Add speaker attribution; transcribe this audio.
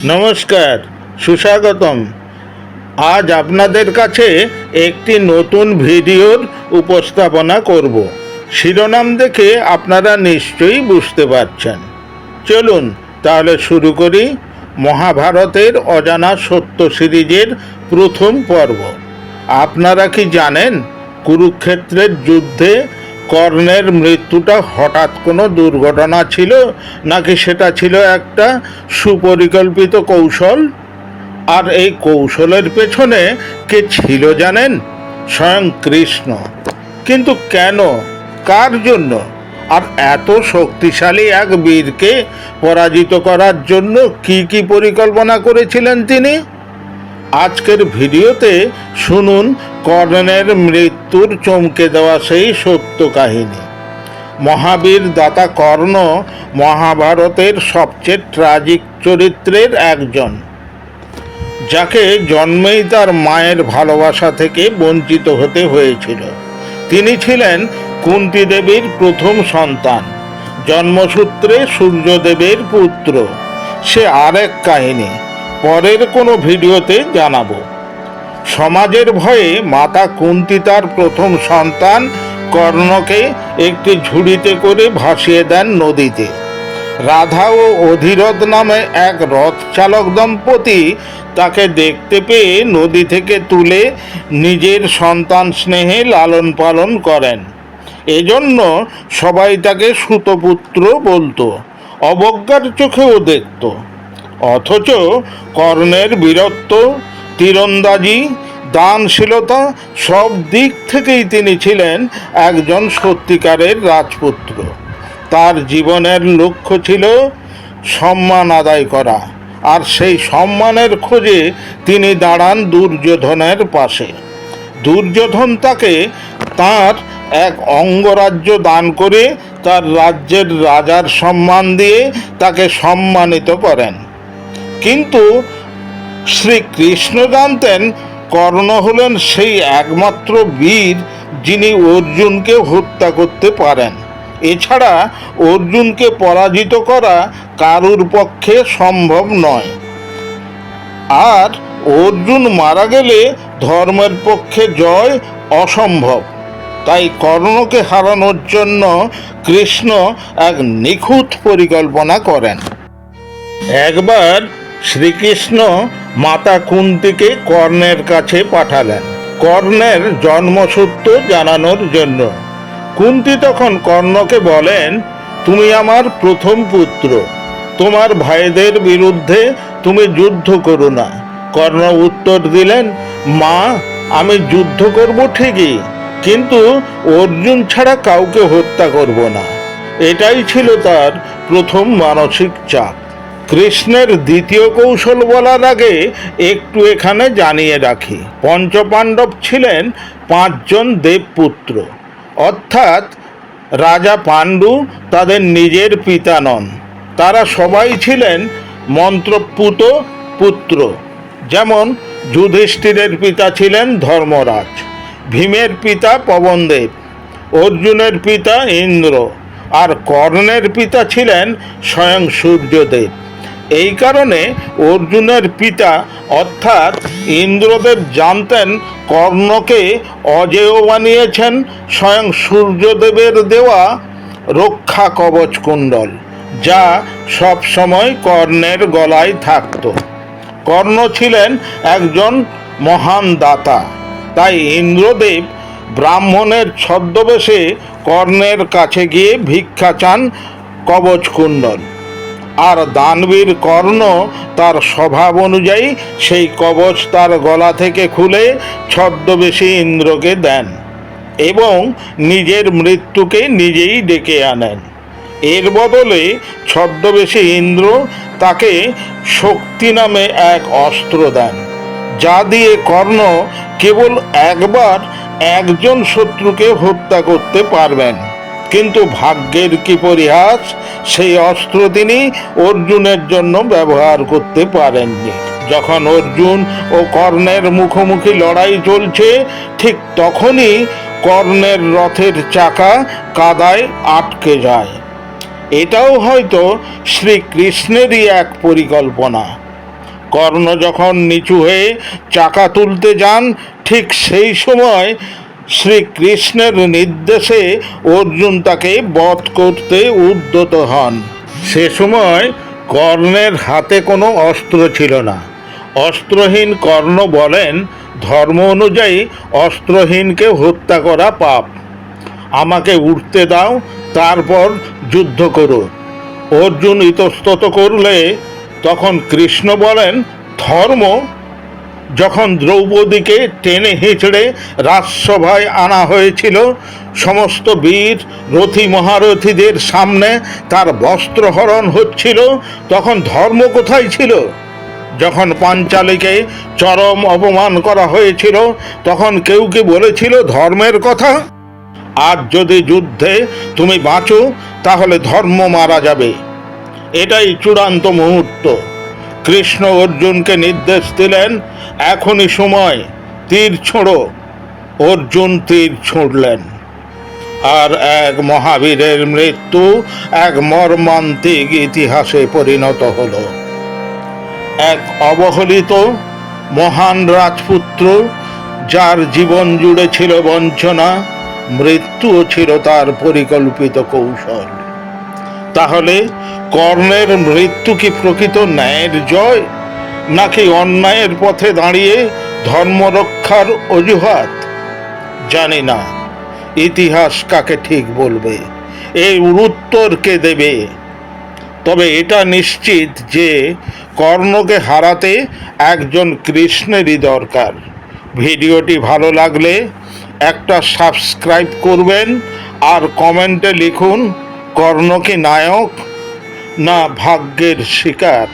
Speaker 1: নমস্কার, সুস্বাগতম। আজ আপনাদের কাছে একটি নতুন ভিডিওর উপস্থাপনা করব। শিরোনাম দেখে আপনারা নিশ্চয়ই বুঝতে পারছেন। চলুন তাহলে শুরু করি মহাভারতের অজানা সত্য সিরিজের প্রথম পর্ব। আপনারা কি জানেন কুরুক্ষেত্রের যুদ্ধে কর্ণের মৃত্যুটা হঠাৎ কোনো দুর্ঘটনা ছিল নাকি সেটা ছিল একটা সুপরিকল্পিত কৌশল? আর এই কৌশলের পেছনে কে ছিল জানেন? স্বয়ং কৃষ্ণ। কিন্তু কেন? কার জন্য? আর এত শক্তিশালী এক বীরকে পরাজিত করার জন্য কি কি পরিকল্পনা করেছিলেন তিনি? আজকের ভিডিওতে শুনুন কর্ণের মৃত্যুর চমকে দেওয়া সেই সত্য কাহিনী। মহাবীর দাতা কর্ণ মহাভারতের সবচেয়ে ট্রাজিক চরিত্রের একজন, যাকে জন্মেই তার মায়ের ভালোবাসা থেকে বঞ্চিত হতে হয়েছিল। তিনি ছিলেন কুন্তি দেবীর প্রথম সন্তান, জন্মসূত্রে সূর্যদেবের পুত্র। সে আরেক কাহিনী পরের কোনো ভিডিওতে জানাব। সমাজের ভয়ে মাতা কুন্তি তার প্রথম সন্তান কর্ণকে একটি ঝুড়িতে করে ভাসিয়ে দেন নদীতে। রাধা ও অধীরথ নামে এক রথ চালক দম্পতি তাকে দেখতে পেয়ে নদী থেকে তুলে নিজের সন্তান স্নেহে লালন পালন করেন। এজন্য সবাই তাকে সুতপুত্র বলতো, অবজ্ঞার চোখেও দেখতো। অথচ কর্ণের বীরত্ব, তীরন্দাজি, দানশীলতা সব দিক থেকেই তিনি ছিলেন একজন সত্যিকারের রাজপুত্র। তার জীবনের লক্ষ্য ছিল সম্মান আদায় করা, আর সেই সম্মানের খোঁজে তিনি দাঁড়ান দুর্যোধনের পাশে। দুর্যোধন তাকে তার এক অঙ্গরাজ্য দান করে তার রাজ্যের রাজার সম্মান দিয়ে তাকে সম্মানিত করেন। কিন্তু শ্রীকৃষ্ণ জানতেন কর্ণ হলেন সেই একমাত্র বীর যিনি অর্জুনকে হত্যা করতে পারেন। এছাড়া অর্জুনকে পরাজিত করা কারুর পক্ষে সম্ভব নয়। আর অর্জুন মারা গেলে ধর্মের পক্ষে জয় অসম্ভব। তাই কর্ণকে হারানোর জন্য কৃষ্ণ এক নিখুঁত পরিকল্পনা করেন। একবার শ্রীকৃষ্ণ মাতা কুন্তিকে কর্ণের কাছে পাঠালেন। কর্ণের জন্মসূত্র জানানোর জন্য। কুন্তি তখন কর্ণকে বলেন, তুমি আমার প্রথম পুত্র। তোমার ভাইদের বিরুদ্ধে তুমি যুদ্ধ করো না। কর্ণ উত্তর দিলেন, মা, আমি যুদ্ধ করব ঠিকই, কিন্তু অর্জুন ছাড়া কাউকে হত্যা করব না। এটাই ছিল তার প্রথম মানসিক চাপ। কৃষ্ণের দ্বিতীয় কৌশল বলার আগে একটু এখানে জানিয়ে রাখি। পঞ্চপাণ্ডব ছিলেন পাঁচজন দেবপুত্র। অর্থাৎ রাজা পাণ্ডু, তাদের নিজের পিতা নন। তারা সবাই ছিলেন মন্ত্রপুত পুত্র। যেমন যুধিষ্ঠিরের পিতা ছিলেন ধর্মরাজ, ভীমের পিতা পবনদেব, অর্জুনের পিতা ইন্দ্র, আর কর্ণের পিতা ছিলেন স্বয়ং সূর্যদেব। এই কারণে অর্জুনের পিতা অর্থাৎ ইন্দ্রদেব জানতেন কর্ণকে অজেয় বানিয়েছেন স্বয়ং সূর্যদেবের দেওয়া রক্ষা কবচ কুণ্ডল, যা সব সময় কর্ণের গলায় থাকত। কর্ণ ছিলেন একজন মহান দাতা, তাই ইন্দ্রদেব ব্রাহ্মণের ছদ্মবেশে কর্ণের কাছে গিয়ে ভিক্ষা চান কবচ কুণ্ডল। আর দানবীর কর্ণ তার স্বভাব অনুযায়ী সেই কবচ তার গলা থেকে খুলে ছদ্মবেশী ইন্দ্রকে দেন এবং নিজের মৃত্যুকে নিজেই ডেকে আনেন। এর বদলে ছদ্মবেশী ইন্দ্র তাকে শক্তি নামে এক অস্ত্র দেন, যা দিয়ে কর্ণ কেবল একবার একজন শত্রুকে হত্যা করতে পারবেন। কিন্তু ভাগ্যের কি পরিহাস? সেই অস্ত্র তিনি অর্জুনের জন্য ব্যবহার করতে পারেননি। যখন অর্জুন ও কর্ণের মুখোমুখি লড়াই চলছে, ঠিক তখনই কর্ণের রথের চাকা কাদায় আটকে যায়। এটাও হয়তো শ্রীকৃষ্ণেরই এক পরিকল্পনা। কর্ণ যখন নিচু হয়ে চাকা তুলতে যান, ঠিক সেই সময় শ্রীকৃষ্ণের নির্দেশে অর্জুন তাকে বধ করতে উদ্যত হন। সে সময় কর্ণের হাতে কোনো অস্ত্র ছিল না। অস্ত্রহীন কর্ণ বলেন, ধর্ম অনুযায়ী অস্ত্রহীনকে হত্যা করা পাপ। আমাকে উঠতে দাও, তারপর যুদ্ধ করো। অর্জুন ইতস্তত করলে তখন কৃষ্ণ বলেন, ধর্ম যখন দ্রৌপদীকে টেনে হিঁচড়ে রাজসভায় আনা হয়েছিল, সমস্ত বীর রথী মহারথীদের সামনে তার বস্ত্রহরণ হচ্ছিল, তখন ধর্ম কোথায় ছিল? যখন পাঞ্চালীকে চরম অপমান করা হয়েছিল, তখন কেউ কি বলেছিল ধর্মের কথা? আর যদি যুদ্ধে তুমি বাঁচো, তাহলে ধর্ম মারা যাবে। এটাই চূড়ান্ত মুহূর্ত। কৃষ্ণ অর্জুনকে নির্দেশ দিলেন, এখনই সময়, তীর ছোঁড়ো। অর্জুন তীর ছুঁড়লেন। আর এক মহাবীরের মৃত্যু এক মর্মান্তিক ইতিহাসে পরিণত হল। এক অবহেলিত মহান রাজপুত্র, যার জীবন জুড়ে ছিল বঞ্চনা, মৃত্যুও ছিল তার পরিকল্পিত কৌশল। তাহলে কর্ণের মৃত্যু কি প্রকৃত ন্যায়ের জয়? নাকি অন্যায়ের পথে দাঁড়িয়ে ধর্ম রক্ষার অজুহাত? জানি না। ইতিহাস কাকে ঠিক বলবে? এই উত্তর কে দেবে? তবে এটা নিশ্চিত যে কর্ণকে হারাতে একজন কৃষ্ণেরই দরকার। ভিডিওটি ভালো লাগলে একটা সাবস্ক্রাইব করবেন আর কমেন্টে লিখুন কর্ণ কি নায়ক না ভাগ্যের শিকার।